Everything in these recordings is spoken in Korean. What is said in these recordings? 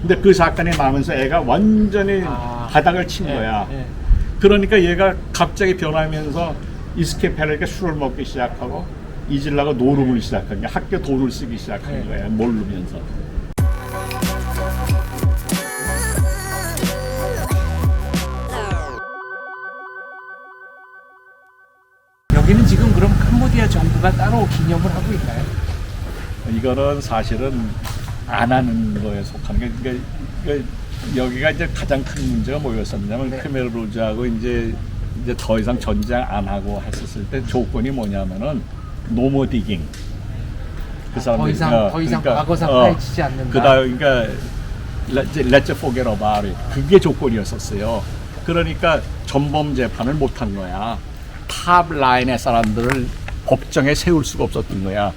근데 그 사건이 나면서 애가 완전히 아. 바닥을 친 예, 거야. 예. 그러니까 얘가 갑자기 변하면서 이스케페르가 술을 먹기 시작하고 잊으려고 노름을 시작한 거야. 학교 돈을 쓰기 시작한 네. 거야. 모르면서. 여기는 지금 그럼 캄보디아 정부가 따로 기념을 하고 있나요? 이거는 사실은 안 하는 거에 속하는 게 그러니까, 그러니까 여기가 이제 가장 큰 문제가 뭐였었냐면 네. 크메르루즈하고 이제 이제 더 이상 전쟁 안 하고 했었을 때 조건이 뭐냐면은 노모 디깅. 그더 이상 더 이상 과거사 파헤치지 않는다. 그다음 그러니까 렛츠 포겟 어바웃 그게 조건이었었어요. 그러니까 전범 재판을 못 한 거야. 탑 라인의 사람들을 법정에 세울 수가 없었던 거야.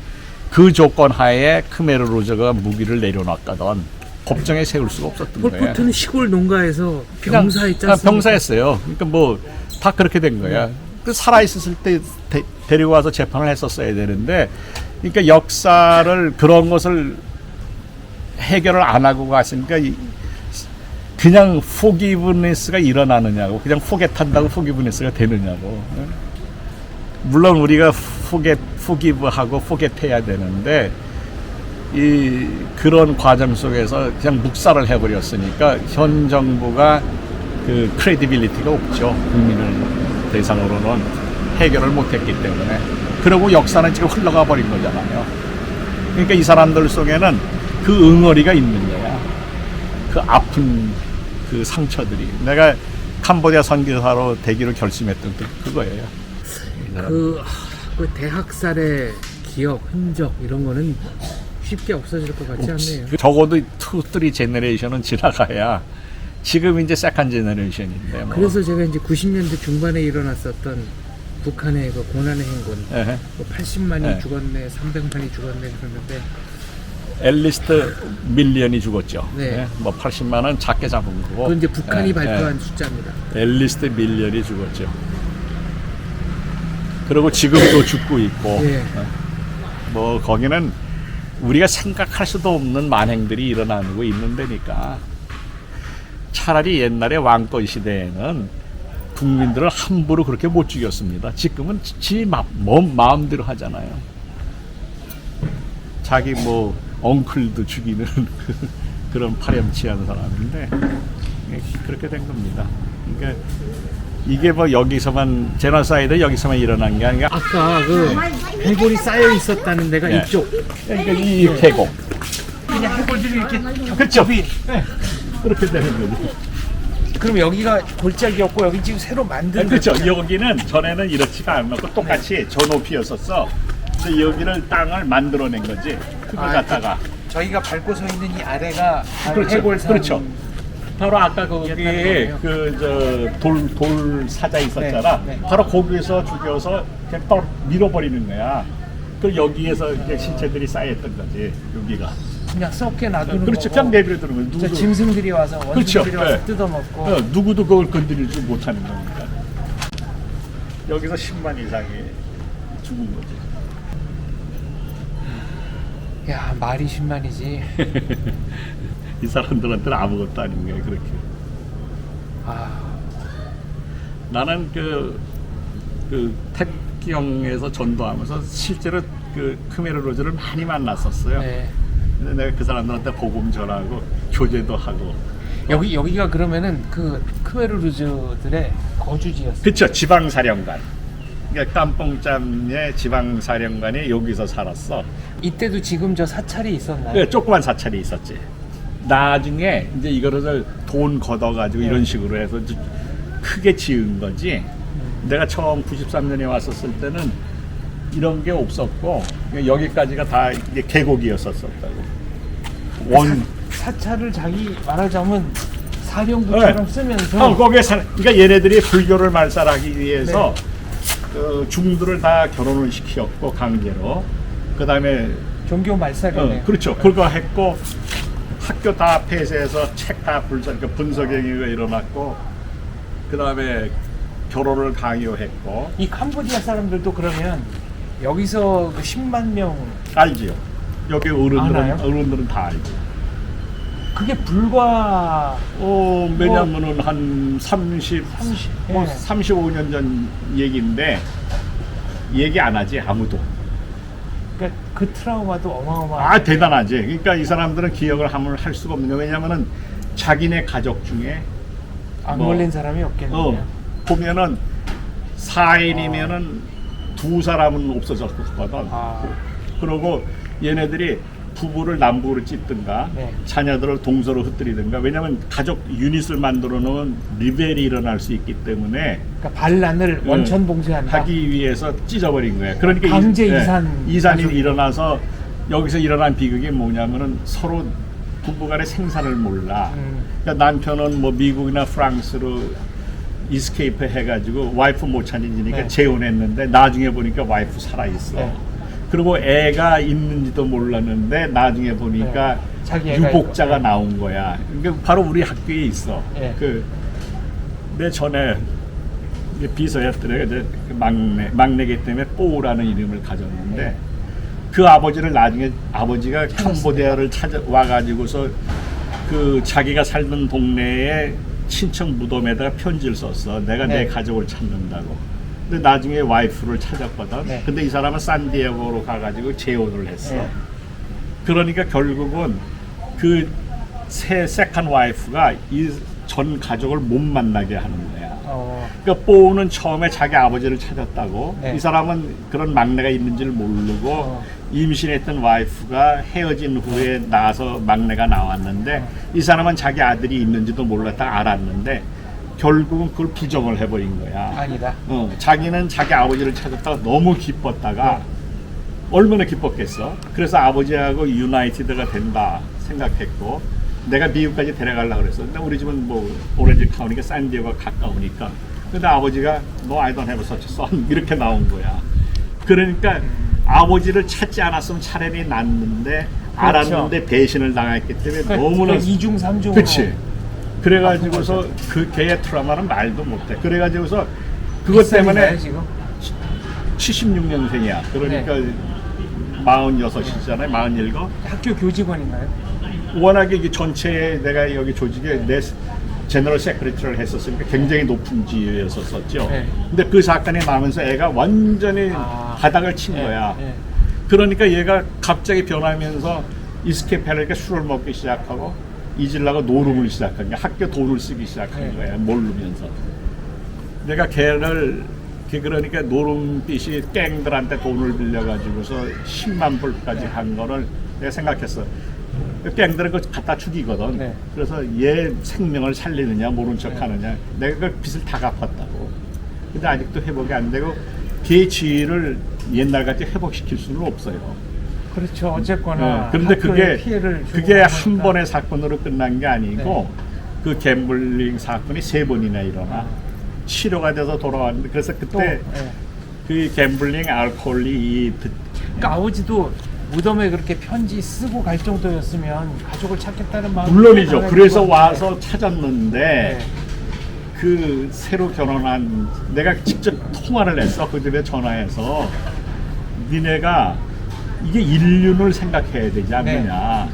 그 조건 하에 크메르 로저가 무기를 내려놨거든. 법정에 세울 수가 없었던 거야. 폴포트는 시골 농가에서 병사했지 않습니까? 병사했어요. 그러니까 뭐 다 그렇게 된 거야. 그 살아 있었을 때 데, 데리고 와서 재판을 했었어야 되는데, 그러니까 역사를 그런 것을 해결을 안 하고 갔으니까 이- 그냥 포기브네스가 일어나느냐고, 그냥 포겟한다고 포기브네스가 되느냐고. 응? 물론 우리가 포겟 포기브하고 포겟해야 되는데 이 그런 과정 속에서 그냥 묵살을 해버렸으니까 현 정부가 그 크레디빌리티가 없죠 국민을 대상으로는 해결을 못했기 때문에 그리고 역사는 지금 흘러가 버린 거잖아요. 그러니까 이 사람들 속에는 그 응어리가 있는 거야. 그 아픈 그 상처들이 내가 캄보디아 선교사로 되기로 결심했던 게 그거예요. 그, 하, 그 대학살의 기억, 흔적 이런 거는 쉽게 없어질 것 같지 않네요. 그 적어도 투, 쓰리 제너레이션은 지나가야 지금 이제 세컨 제너레이션인데 뭐. 그래서 제가 이제 90년대 중반에 일어났었던 북한의 그 고난의 행군, 예. 뭐 80만이 네. 죽었네, 300만이 죽었네 그러는데 앨리스트 밀리언이 죽었죠. 네. 예. 뭐 80만 원 작게 잡은 거고. 그건 이제 북한이 예, 발표한 예. 숫자입니다. 앨리스트 밀리언이 죽었죠. 그리고 지금도 죽고 있고. 예. 어. 뭐 거기는 우리가 생각할 수도 없는 만행들이 일어나고 있는 데니까 차라리 옛날에 왕권 시대에는 국민들을 함부로 그렇게 못 죽였습니다. 지금은 지 마, 몸 마음대로 하잖아요. 자기 뭐 엉클도 죽이는 그, 그런 파렴치한 사람인데 예, 그렇게 된 겁니다. 그러니까 이게 뭐 여기서만 제너사이드 여기서만 일어난 게 아니라 아까 그 해골이 쌓여 있었다는 데가 예. 이쪽. 그러니까 이 계곡 그냥 해골들이 이렇게 그렇죠. 겹겹이. 그렇게 되는 거죠. 그럼 여기가 골짜기였고 여기 지금 새로 만든 그렇죠. 여기는 전에는 이렇지가 않고 똑같이 저 높이였었어. 근데 여기를 땅을 만들어낸 거지. 그걸 아, 갖다가 저희가 밟고 서 있는 이 아래가 그렇죠. 해골산 그렇죠. 바로 아까 거기 그저돌돌 사자 있었잖아. 네, 네. 바로 거기에서 죽여서 그냥 떠 밀어버리는 거야. 그 여기에서 이제 신체들이 쌓였던 거지. 여기가. 그냥 썩게 놔두는 그렇죠. 거고 그냥 내버려 두는 거야. 저 누구도 짐승들이 와서 원숭이들이 그렇죠. 와서 네. 뜯어먹고 어, 누구도 그걸 건드리지 못하는 겁니다. 여기서 10만 이상이 죽은 거지. 야 말이 10만이지 이 사람들한테는 아무것도 아닌 거예요. 그렇게. 아 나는 그, 그 택경에서 전도하면서 실제로 그 크메르 로즈를 많이 만났었어요. 네. 근데 내가 그 사람들한테 복음 전하고 교제도 하고. 여기 여기가 그러면은 그 크메르루즈들의 거주지였어요 그쵸 지방 사령관. 그러니까 깜뽕짬의 지방 사령관이 여기서 살았어. 이때도 지금 저 사찰이 있었나요? 네, 조그만 사찰이 있었지. 나중에 이제 이거를 돈 걷어가지고 이런 식으로 해서 좀 크게 지은 거지. 내가 처음 93년에 왔었을 때는 이런 게 없었고 여기까지가 다 이게 계곡이었었다고. 원. 사찰을 자기 말하자면 사령부처럼 네. 쓰면서 어, 거기에 살. 그러니까 얘네들이 불교를 말살하기 위해서 그 중들을 다 결혼을 시켰고 강제로. 그 다음에 종교 말살이네요. 어, 그렇죠. 그거 했고 학교 다 폐쇄해서 책다 불사, 그 분석행위가 일어났고 그 다음에 결혼을 강요했고 이 캄보디아 사람들도 그러면 여기서 그 10만 명그 알지요. 여기 어른들은 알아요? 어른들은 다 알죠. 그게 불과 어, 왜냐면은 한 30, 30, 뭐 예. 35년 전 얘기인데 얘기 안 하지 아무도. 그러니까 그 트라우마도 어마어마. 아 대단하지. 그러니까 이 사람들은 기억을 함을 할 수가 없는 거 왜냐면은 자기네 가족 중에 안 뭐, 걸린 사람이 없겠네요. 어, 보면은 4인이면은 두 사람은 없어졌거든. 아, 그러고 얘네들이 부부를 남북으로 찢든가 네. 자녀들을 동서로 흩뜨리든가 왜냐면 가족 유닛을 만들어 놓은 리벨이 일어날 수 있기 때문에 그러니까 반란을 응, 원천 봉쇄한다. 하기 위해서 찢어버린 거예요. 그러니까 강제 이- 예, 이산 이산이 가족이- 일어나서 여기서 일어난 비극이 뭐냐면은 서로 부부간의 생사를 몰라. 음. 그러니까 남편은 뭐 미국이나 프랑스로 이스케이프 해가지고 와이프 못 찾으니까 네. 재혼했는데 나중에 보니까 와이프 살아 있어. 네. 그리고 애가 있는지도 몰랐는데 나중에 보니까 네. 유복자가 있고. 나온 거야. 그러니까 바로 우리 학교에 있어. 네. 그내 전에 비서였더래. 이제 그 막내 막내기 때문에 뽀라는 이름을 가졌는데 네. 그 아버지를 나중에 아버지가 캄보디아를 찾아 와 가지고서 그 자기가 살던 동네에 친척 무덤에다가 편지를 썼어. 내가 네. 내 가족을 찾는다고. 근데 나중에 와이프를 찾았거든. 네. 근데 이 사람은 산디에고로 가가지고 재혼을 했어. 네. 그러니까 결국은 그 새 세컨 와이프가 이 전 가족을 못 만나게 하는 거야. 어, 그러니까 뽀는 처음에 자기 아버지를 찾았다고 네. 이 사람은 그런 막내가 있는지를 모르고 어. 임신했던 와이프가 헤어진 후에 나서 막내가 나왔는데 어. 이 사람은 자기 아들이 있는지도 몰랐다 알았는데 결국은 그걸 부정을 해버린 거야. 아니다. 어, 자기는 자기 아버지를 찾았다가 너무 기뻤다가 얼마나 기뻤겠어. 그래서 아버지하고 유나이티드가 된다 생각했고 내가 미국까지 데려가려고 그랬어. 근데 우리 집은 뭐 오렌지 카운티가 산디에고가 가까우니까. 근데 아버지가 너 I don't have such a son 이렇게 나온 거야. 그러니까 아버지를 찾지 않았으면 차라리 낫는데 알았는데 배신을 당했기 때문에 그러니까 너무나 이중 삼중. 그치. 그래가지고서 그 걔의 트라우마는 말도 못해. 그래가지고서 그것 때문에 지금 76년생이야. 그러니까 네. 46이잖아요. 47. 학교 교직원인가요? 워낙에 이게 전체에 내가 여기 조직에 내 제너럴 세크리터를 했었으니까 굉장히 높은 지위였었죠. 네. 근데 그 사건이 나면서 애가 완전히 아. 바닥을 친 네, 거야. 네. 그러니까 얘가 갑자기 변하면서 이스케페르니까 술을 먹기 시작하고 잊으려고 노름을 시작한 게 학교 돈을 쓰기 시작한 네. 거야. 모르면서. 내가 걔를 걔 그러니까 노름빛이 깽들한테 돈을 빌려가지고서 10만 불까지 한 거를 내가 생각했어. 그 깽들은 그거 갖다 죽이거든. 네. 그래서 얘 생명을 살리느냐 모른 척 하느냐. 내가 그 빚을 다 갚았다고. 근데 아직도 회복이 안 되고 걔 지위를 옛날같이 회복시킬 수는 없어요. 그렇죠. 어쨌거나. 네, 그런데 그게 그게 한. 번의 사건으로 끝난 게 아니고 네. 그 갬블링 사건이 세 번이나 일어나 아. 치료가 돼서 돌아왔는데 그래서 또 그때 예. 그 갬블링 알코올이 이 드- 그러니까 아버지도 무덤에 그렇게 편지 쓰고 갈 정도였으면 가족을 찾겠다는 마음 물론이죠. 그래서 와서 찾았는데 네. 그 새로 결혼한 내가 직접 통화를 했어 그들에 전화해서 니네가 이게 인륜을 생각해야 되지 않느냐.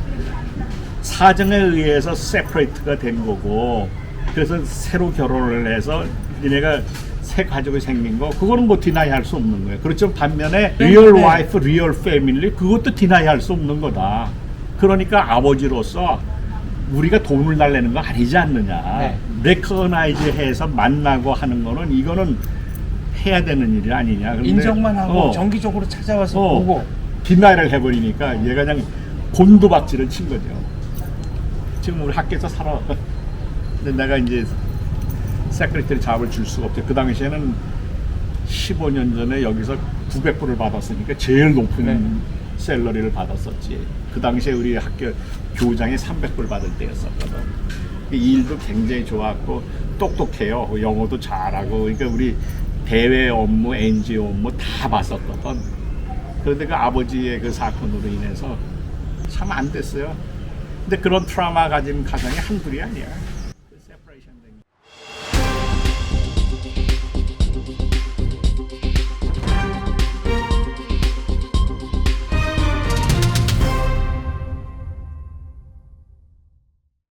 사정에 의해서 세퍼레이트가 된 거고 그래서 새로 결혼을 해서 니네가 새 가족이 생긴 거 그거는 뭐 디나이 할 수 없는 거예요. 그렇죠? 반면에 네, 리얼 네. 와이프 리얼 패밀리 그것도 디나이 할 수 없는 거다. 그러니까 아버지로서 우리가 돈을 달래는 거 아니지 않느냐. 네. 레커나이즈 해서 만나고 하는 거는 이거는 해야 되는 일이 아니냐. 인정만 하고 어, 정기적으로 찾아와서 어, 보고 뒷날을 해버리니까 얘가 그냥 곤두박질을 친 거죠. 지금 우리 학교에서 살아. 근데 내가 이제 세크리터리 잡을 줄 수가 없죠. 그 당시에는 15년 전에 여기서 900불을 받았으니까 제일 높은 네. 셀러리를 받았었지. 그 당시에 우리 학교 교장이 300불 받을 때였었거든. 이 일도 굉장히 좋았고 똑똑해요. 영어도 잘하고 그러니까 우리 대외 업무, NGO 업무 다 봤었거든. 그런데 그 아버지의 그 사건으로 인해서 참 안 됐어요. 근데 그런 트라우마 가진 가정이 한둘이 아니야.